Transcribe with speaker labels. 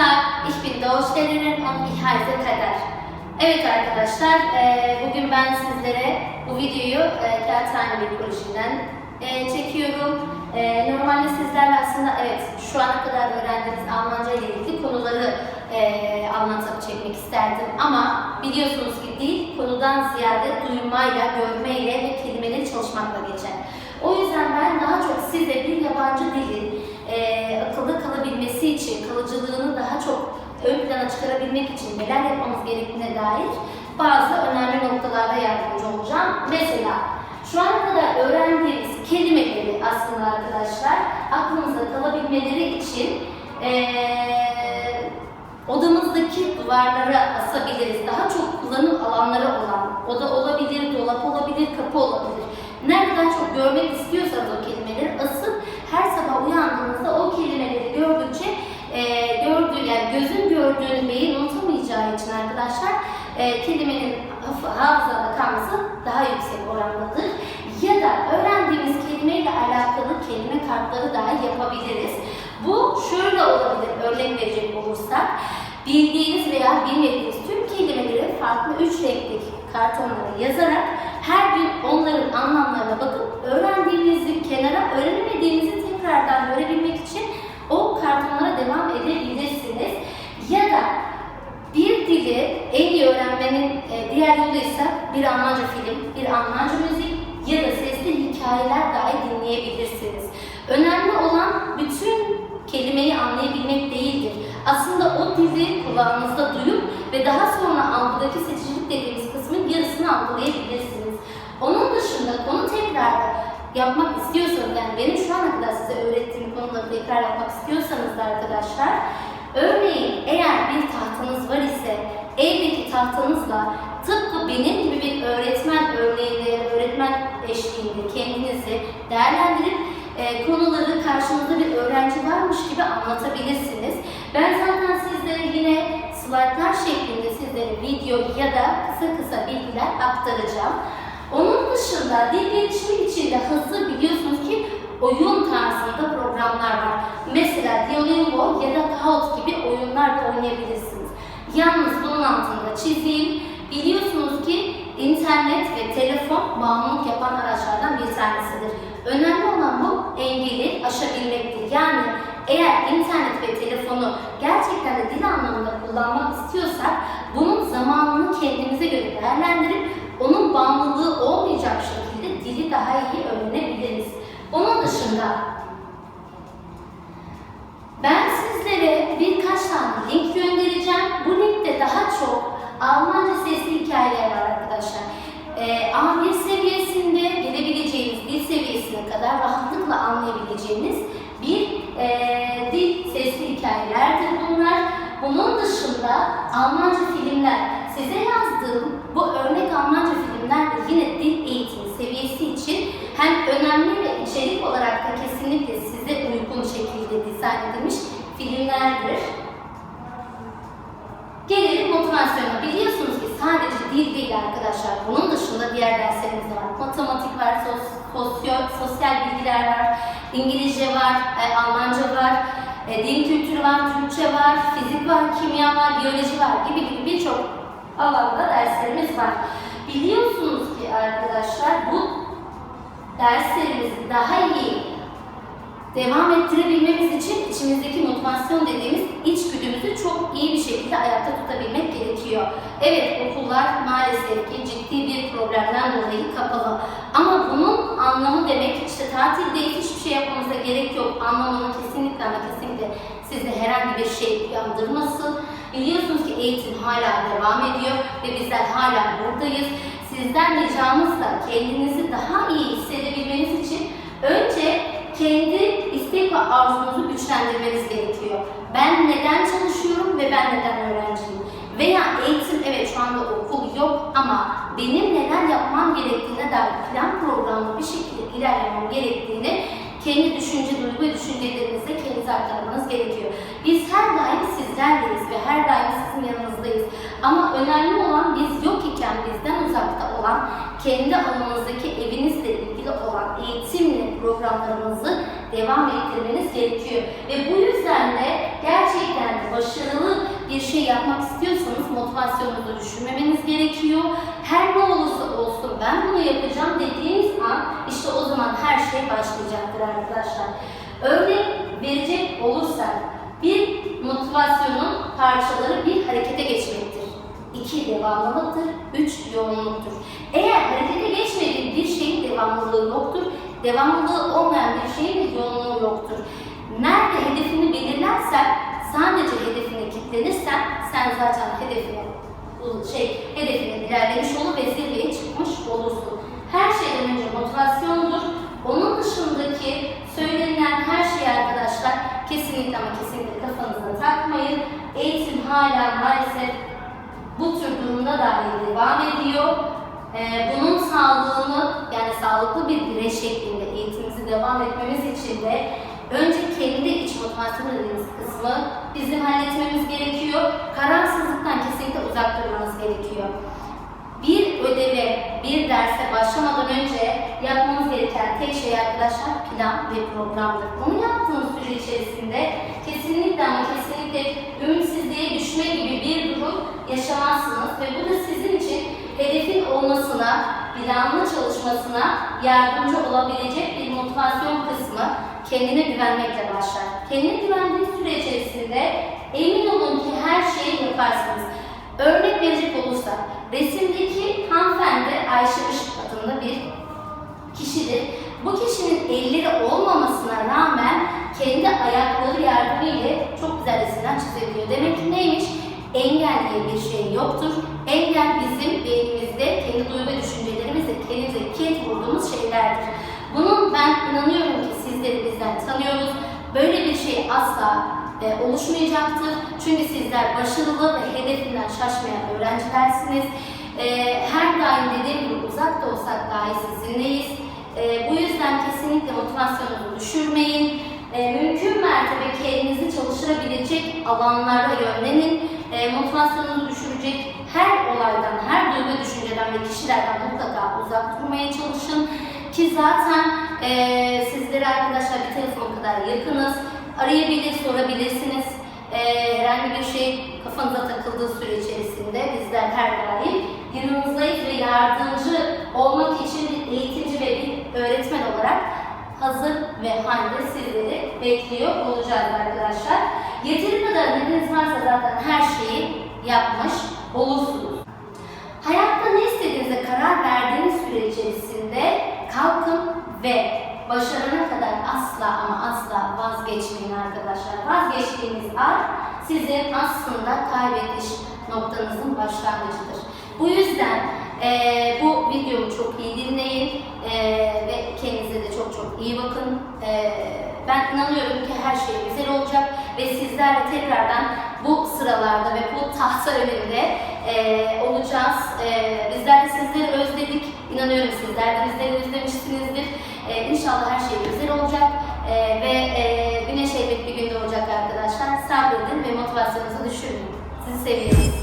Speaker 1: Tag, ich bin Deutschlehrerin und ich heiße Kader. Evet arkadaşlar, e, bugün ben sizlere bu videoyu e, Kağıthane bir kolejinden e, çekiyorum. E, normalde sizlerle aslında evet şu ana kadar öğrendiğiniz Almanca ile ilgili konuları e, anlatıp çekmek isterdim. Ama biliyorsunuz ki dil konudan ziyade duymayla, görmeyle ve kelimeleri çalışmakla geçer. O yüzden ben daha çok size bir yabancı dilin e, akılda kalabilmesi için, kalıcılığını daha çok çıkarabilmek için neler yapmamız gerektiğine dair bazı önemli noktalarda yardımcı olacağım. Mesela şu ana kadar öğrendiğimiz kelimeleri aslında arkadaşlar aklımızda kalabilmeleri için eee odamızdaki duvarlara asabiliriz. Daha çok kullanım alanları olan, oda olabilir, dolap olabilir, kapı olabilir. Nerede daha çok görmek istiyorsanız o kelimeleri asıp her sabah uyandığınızda o kelimeleri gördükçe e, gördüğü yani gözün gördüğünü beyin unutamayacağı için arkadaşlar e, kelimenin haf- hafızada kalması daha yüksek orandadır. Ya da öğrendiğimiz kelimeyle alakalı kelime kartları dahi yapabiliriz. Bu şöyle olabilir örnek verecek olursak bildiğiniz veya bilmediğiniz tüm kelimeleri farklı üç renkli kartonlara yazarak her gün onların anlamlarına bakıp öğrendiğinizi kenara, öğrenemediğinizi tekrardan görebilmek için o kartonlara devam edebilirsiniz. Ya da bir dili en iyi öğrenmenin e, diğer yolu ise bir Almanca film, bir Almanca müzik ya da sesli hikayeler dahi dinleyebilirsiniz. Önemli olan bütün kelimeyi anlayabilmek değildir. Aslında o dili kulağınızda duyup ve daha sonra algıdaki seçicilik dediğimiz kısmın yarısını algılayabilirsiniz. Onun dışında konu tekrar yapmak istiyorsanız, yani benim şu ana kadar size öğrettiğim konuları tekrar yapmak istiyorsanız da arkadaşlar, örneğin eğer bir tahtanız var ise evdeki tahtanızla tıpkı benim gibi bir öğretmen örneğinde öğretmen eşliğinde kendinizi değerlendirip e, konuları karşınızda bir öğrenci varmış gibi anlatabilirsiniz. Ben zaten sizlere yine slaytlar şeklinde sizlere video ya da kısa kısa bilgiler aktaracağım. Onun dışında dil gelişimi için de hızlı biliyorsunuz ki oyun tarzında programlar var. Mesela Duolingo ya da Kahoot gibi oyunlar da oynayabilirsiniz. Yalnız bunun altında çizeyim. Biliyorsunuz ki internet ve telefon bağımlılık yapan araçlardan bir tanesidir. Önemli olan bu engeli aşabilmektir. Yani eğer internet ve telefonu gerçekten de dil anlamında kullanmak istiyorsak bunun zamanını kendimize göre değerlendirip onun bağımlılığı olmayacak şekilde dili daha iyi öğrenebiliriz. Onun dışında ben sizlere tane link göndereceğim. Bu linkte daha çok Almanca sesli hikayeler var arkadaşlar. Ee, A1 seviyesinde gelebileceğiniz dil seviyesine kadar rahatlıkla anlayabileceğiniz bir e, dil sesli hikayelerdir bunlar. Bunun dışında Almanca filmler. Size yazdığım bu örnek Almanca filmler de yine dil eğitimi seviyesi için hem önemli ve içerik olarak da kesinlikle size uygun şekilde dizayn edilmiş filmlerdir. Gelelim motivasyona. Biliyorsunuz ki sadece dil değil arkadaşlar. Bunun dışında diğer derslerimiz de var. Matematik var, sos, sosyo, sosyal bilgiler var, İngilizce var, e, Almanca var, e, din kültürü var, Türkçe var, fizik var, kimya var, biyoloji var gibi gibi birçok alanda derslerimiz var. Biliyorsunuz ki arkadaşlar bu derslerimizi daha iyi devam ettirebilmemiz için içimizdeki motivasyon dediğimiz içgüdümüzü çok iyi bir şekilde ayakta gerekiyor. Evet okullar maalesef ki ciddi bir problemden dolayı kapalı. Ama bunun anlamı demek işte tatildeyiz hiçbir şey yapmamıza gerek yok anlamını kesinlikle ama kesinlikle sizde herhangi bir şey uyandırmasın. Biliyorsunuz ki eğitim hala devam ediyor ve bizler hala buradayız. Sizden ricamız da kendinizi daha iyi hissedebilmeniz için önce kendi istek ve arzunuzu güçlendirmeniz gerekiyor. Ben neden çalışıyorum ve ben neden öğrenciyim? Veya eğitim evet şu anda okul yok ama benim neler yapmam gerektiğine dair plan programlı bir şekilde ilerlemem gerektiğini kendi düşünce, duygu ve düşüncelerinizle kendinize aktarmanız gerekiyor. Biz her daim sizlerleyiz ve her daim sizin yanınızdayız. Ama önemli olan biz yok iken bizden uzakta olan, kendi alanınızdaki evinizle ilgili olan eğitimle programlarımızı devam ettirmeniz gerekiyor. Ve bu yüzden de gerçekten başarılı bir şey yapmak istiyorsanız motivasyonunuzu düşürmemeniz gerekiyor. Her ne olursa olsun ben bunu yapacağım dediğiniz an işte o zaman her şey başlayacaktır arkadaşlar. Örnek verecek olursak bir motivasyonun parçaları bir harekete geçmektir. İki devamlılıktır, üç yoğunluktur. Eğer harekete geçmediği bir şeyin devamlılığı yoktur, devamlılığı olmayan bir şeyin yoğunluğu yoktur. Nerede hedefini belirlersen, sadece hedefine kilitlenirsen sen zaten hedefine şey hedefine ilerlemiş olur ve zirveye çıkmış olursun. Her şeyden önce motivasyondur. Onun dışındaki söylenilen her şey arkadaşlar kesinlikle ama kesinlikle kafanıza takmayın. Eğitim hala maalesef bu tür durumda dahi devam ediyor. Ee, bunun sağlığını yani sağlıklı bir birey şeklinde eğitimimizi devam etmemiz için de önce kendi dediğimiz kısmı bizim halletmemiz gerekiyor. Kararsızlıktan kesinlikle uzak durmanız gerekiyor. Bir ödeve, bir derse başlamadan önce yapmanız gereken tek şey arkadaşlar plan ve programdır. Bunu yaptığınız süre içerisinde kesinlikle ama kesinlikle ümitsizliğe düşme gibi bir durum yaşamazsınız ve bu da sizin için hedefin olmasına, planlı çalışmasına yardımcı olabilecek bir motivasyon kısmı kendine güvenmekle başlar. Kendine güvendiğiniz süre içerisinde emin olun ki her şeyi yaparsınız. Örnek verecek olursak, resimdeki hanımefendi Ayşe Işık adında bir kişidir. Bu kişinin elleri olmamasına rağmen kendi ayakları yardımıyla çok güzel resimler çizebiliyor. Demek ki neymiş? Engel diye bir şey yoktur. Engel bizim beynimizde kendi duygu düşüncelerimizle kendimize kilit vurduğumuz şeylerdir. Bunun ben inanıyorum ki sizleri bizden tanıyoruz. Böyle bir şey asla e, oluşmayacaktır. Çünkü sizler başarılı ve hedefinden şaşmayan öğrencilersiniz. E, her daim dediğim gibi uzak da olsak dahi sizinleyiz. E, bu yüzden kesinlikle motivasyonunuzu düşürmeyin. E, mümkün mertebe kendinizi çalıştırabilecek alanlara yönlenin. E, motivasyonunuzu düşürecek her olaydan, her duygu düşünceden ve kişilerden mutlaka uzak durmaya çalışın. Ki zaten e, sizlere arkadaşlar bir telefon kadar yakınız. Arayabilir, sorabilirsiniz. E, herhangi bir şey kafanıza takıldığı süre içerisinde bizler her daim yanınızdayız ve yardımcı olmak için bir eğitimci ve bir öğretmen olarak hazır ve halde sizleri bekliyor olacağız arkadaşlar. Yeteri kadar nedeniz varsa zaten her şeyi yapmış olursunuz. Hayatta ne istediğinize karar verdiğiniz süre içerisinde kalkın ve başarana kadar asla ama asla vazgeçmeyin arkadaşlar. Vazgeçtiğiniz an sizin aslında kaybediş noktanızın başlangıcıdır. Bu yüzden eee, bu videomu çok iyi dinleyin eee, ve kendinize de çok çok iyi bakın. Eee, ben inanıyorum ki her şey güzel olacak ve sizlerle tekrardan bu sıralarda ve bu tahta önünde eee, olacağız. Eee, bizler de sizleri özledik. İnanıyorum sizler de bizleri özlemişsinizdir. İnşallah her şey güzel olacak Eee, ve eee, güneş elbet bir günde olacak arkadaşlar. Sabredin ve motivasyonunuzu düşürmeyin. Sizi seviyoruz.